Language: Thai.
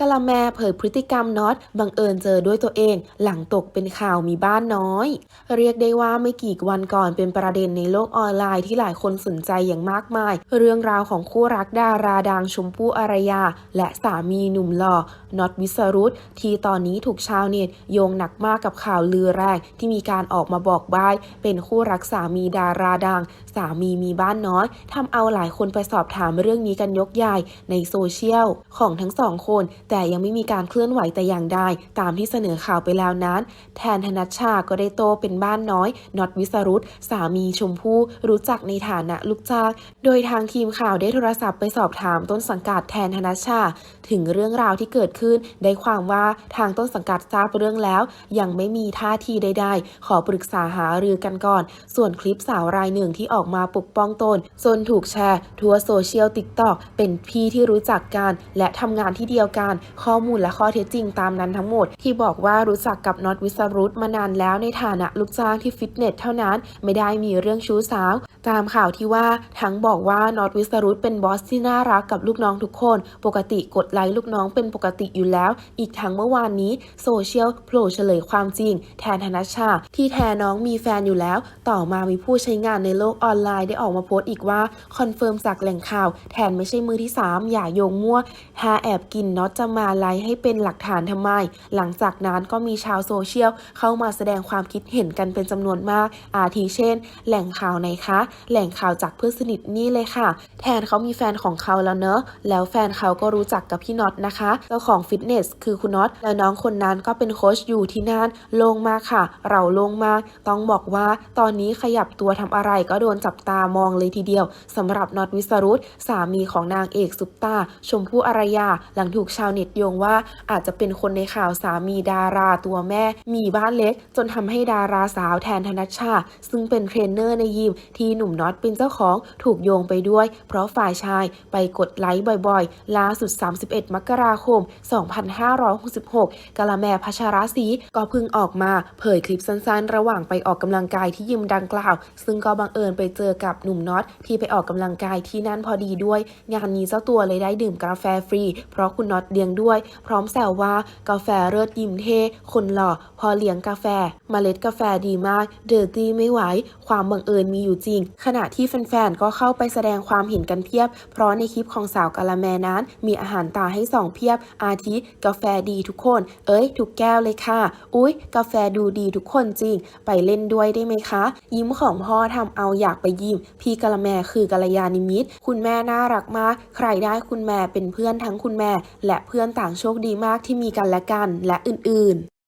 กะละแมเผยพฤติกรรมน็อตบังเอิญเจอด้วยตัวเอง หลังตกเป็นข่าวมีบ้านน้อย เรียกได้ว่าไม่กี่วันก่อนเป็นประเด็นในโลกออนไลน์ที่หลายคนสนใจอย่างมากมาย เรื่องราวของคู่รักดาราดังชมพู่อารยา และสามีหนุ่มหล่อน็อตวิสรุตที่ตอนนี้ถูกชาวเน็ตโยงหนักมากกับข่าวลือแรกที่มีการออกมาบอกบายเป็นคู่รักสามีดาราดัง สามีมีบ้านน้อยทำเอาหลายคนไปสอบถามเรื่องนี้กันยกใหญ่ในโซเชียลของทั้งสองคนแต่ยังไม่มีการเคลื่อนไหวแต่อย่างใดตามที่เสนอข่าวไปแล้วนั้น แทนธนัชชาก็ได้โตเป็นบ้านน้อยน็อตวิสรุตสามีชมพู่รู้จักในฐานะลูกจ้างโดยทางทีมข่าวได้โทรศัพท์ไปสอบถามต้นสังกัดแทนธนัชชา ถึงเรื่องราวที่เกิดขึ้น ได้ความว่าทางต้นสังกัดทราบเรื่องแล้ว ยังไม่มีท่าทีใดๆ ขอปรึกษาหารือกันก่อน ส่วนคลิปสาวรายหนึ่งที่ออกมาปกป้องตนจนถูกแชร์ ทั่วโซเชียลติ๊กตอกเป็นพี่ที่รู้จักกัน และทำงานที่เดียวกันข้อมูลและข้อเท็จจริงตามนั้นทั้งหมด ที่บอกว่ารู้จักกับน็อตวิสรุตมานานแล้วในฐานะลูกจ้างที่ฟิตเนสเท่านั้น ไม่ได้มีเรื่องชู้สาวตามข่าวที่ว่าทั้งบอกว่านอตวิสรุตเป็นบอสที่น่ารักกับลูกน้องทุกคน ปกติกดไลค์ลูกน้องเป็นปกติอยู่แล้ว อีกทั้งเมื่อวานนี้โซเชียลโผล่เฉลยความจริง แทนธนชา ที่แทนน้องมีแฟนอยู่แล้ว ต่อมามีผู้ใช้งานในโลกออนไลน์ได้ออกมาโพสต์อีกว่า คอนเฟิร์มจากแหล่งข่าว แทนไม่ใช่มือที่ 3 อย่าโยงมั่วหาแอบกินน็อตจะมาไลค์ให้เป็นหลักฐานทำไม หลังจากนั้นก็มีชาวโซเชียลเข้ามาแสดงความคิดเห็นกันเป็นจำนวนมาก อาทิเช่น แหล่งข่าวไหนคะแหล่งข่าวจากเพื่อนสนิทนี่เลยค่ะ แทนเขามีแฟนของเขาแล้วเนอะ แล้วแฟนเขาก็รู้จักกับพี่น็อตนะคะ เจ้าของฟิตเนสคือคุณน็อต แล้วน้องคนนั้นก็เป็นโค้ชอยู่ที่นั่นลงมาค่ะ เราลงมาต้องบอกว่าตอนนี้ขยับตัวทำอะไรก็โดนจับตามองเลยทีเดียวสำหรับน็อตวิสรุตสามีของนางเอกซุปตาชมพู่อารยา หลังถูกชาวเน็ตโยงว่า อาจจะเป็นคนในข่าวสามีดาราตัวแม่ มีบ้านเล็ก จนทำให้ดาราสาวแทนธนชา ซึ่งเป็นเทรนเนอร์ในยิมที่หนุ่มน็อตเป็นเจ้าของถูกโยงไปด้วย เพราะฝ่ายชายไปกดไลค์บ่อยๆ ล่าสุด 31 มกราคม 2566 กะละแมพัชรศรีก็พิ่งออกมาเผยคลิปสั้นๆ ระหว่างไปออกกำลังกายที่ยิมดังกล่าว ซึ่งก็บังเอิญไปเจอกับหนุ่มน็อตที่ไปออกกำลังกายที่นั่นพอดีด้วย งานนี้เจ้าตัวเลยได้ดื่มกาแฟฟรี เพราะคุณน็อตเลี้ยงด้วย พร้อมแซวว่ากาแฟเลิศยิมเทคนหล่อ พอเลี้ยงกาแฟมเมล็ดกาแฟดีมาก เดอร์ตี้ไม่ไหว ความบังเอิญมีอยู่จริงขณะที่แฟนๆ ก็เข้าไปแสดงความเห็นกันเพียบ เพราะในคลิปของสาวกะละแมนั้นมีอาหารตาให้สองเพียบ อาทิกาแฟดีทุกคน เอ้ยทุกแก้วเลยค่ะ อุ๊ย กาแฟดูดีทุกคนจริง ไปเล่นด้วยได้ไหมคะ ยิ้มของพ่อทำเอาอยากไปยิ้ม พี่กะละแมคือกัลยาณิมิตร คุณแม่น่ารักมาก ใครได้คุณแม่เป็นเพื่อนทั้งคุณแม่ และเพื่อนต่างโชคดีมากที่มีกันและกันและอื่นๆ